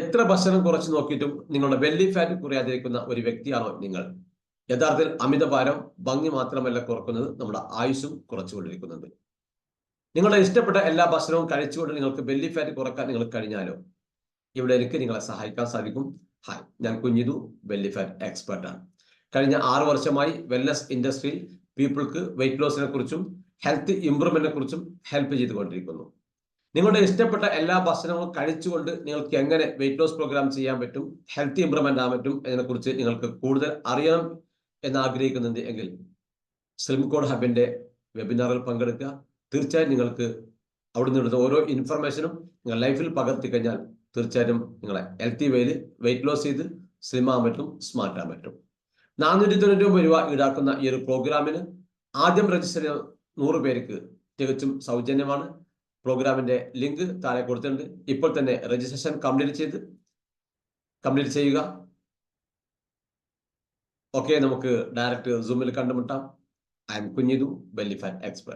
എത്ര ഭക്ഷണം കുറച്ച് നോക്കിയിട്ടും നിങ്ങളുടെ ബെല്ലി ഫാറ്റ് കുറയാതിരിക്കുന്ന ഒരു വ്യക്തിയാണോ നിങ്ങൾ? യഥാർത്ഥത്തിൽ അമിതഭാരം ഭംഗി മാത്രമല്ല കുറക്കുന്നത് നമ്മുടെ ആയുസ്സും കുറച്ചുകൊണ്ടിരിക്കുന്നുണ്ട്. നിങ്ങളുടെ ഇഷ്ടപ്പെട്ട എല്ലാ ഭക്ഷണവും കഴിച്ചുകൊണ്ട് നിങ്ങൾക്ക് ബെല്ലി ഫാറ്റ് കുറയ്ക്കാൻ നിങ്ങൾ കഴിഞ്ഞാലോ? ഇവിടെ എനിക്ക് നിങ്ങളെ സഹായിക്കാൻ സാധിക്കും. ഹായ് ഞാൻ കുഞ്ഞിതു ബെല്ലി ഫാറ്റ് എക്സ്പെർട്ടാണ് കഴിഞ്ഞ ആറ് വർഷമായി വെൽനസ് ഇൻഡസ്ട്രിയിൽ പീപ്പിൾക്ക് വെയിറ്റ് ലോസിനെ കുറിച്ചും ഹെൽത്ത് ഇംപ്രൂവ്മെന്റിനെ കുറിച്ചും ഹെൽപ്പ് ചെയ്തുകൊണ്ടിരിക്കുന്നു. നിങ്ങളുടെ ഇഷ്ടപ്പെട്ട എല്ലാ ഭക്ഷണങ്ങളും കഴിച്ചുകൊണ്ട് നിങ്ങൾക്ക് എങ്ങനെ വെയിറ്റ് ലോസ് പ്രോഗ്രാം ചെയ്യാൻ പറ്റും ഹെൽത്തി ഇംപ്രൂവ്മെന്റ് ആകാൻ പറ്റും എന്നതിനെക്കുറിച്ച് നിങ്ങൾക്ക് കൂടുതൽ അറിയണം എന്ന് ആഗ്രഹിക്കുന്നുണ്ട് എങ്കിൽ സ്ലിം കോഡ് ഹബിന്റെ വെബിനാറിൽ പങ്കെടുക്കുക. തീർച്ചയായും നിങ്ങൾക്ക് അവിടെ നിന്നെടുത്ത ഓരോ ഇൻഫർമേഷനും നിങ്ങൾ ലൈഫിൽ പകർത്തി കഴിഞ്ഞാൽ തീർച്ചയായിട്ടും നിങ്ങളെ ഹെൽത്തി വേയിൽ വെയിറ്റ് ലോസ് ചെയ്ത് സ്ലിം ആകാൻ പറ്റും സ്മാർട്ട് ആകാൻ പറ്റും. നാനൂറ്റി തൊണ്ണൂറ്റി ഒമ്പത് രൂപ ഈടാക്കുന്ന ഈ ഒരു പ്രോഗ്രാമിന് ആദ്യം രജിസ്റ്റർ ചെയ്ത നൂറ് പേർക്ക് തികച്ചും സൗജന്യമാണ്. പ്രോഗ്രാമിന്റെ ലിങ്ക് താഴെ കൊടുത്തിട്ടുണ്ട്. ഇപ്പോൾ തന്നെ രജിസ്ട്രേഷൻ കംപ്ലീറ്റ് ചെയ്ത് കംപ്ലീറ്റ് ചെയ്യുക. ഓക്കെ നമുക്ക് ഡയറക്റ്റ് സൂമിൽ കണ്ടുമുട്ടാം. ഐ എം കുഞ്ഞിതു ബെല്ലിഫാൻ എക്സ്പെർട്ട്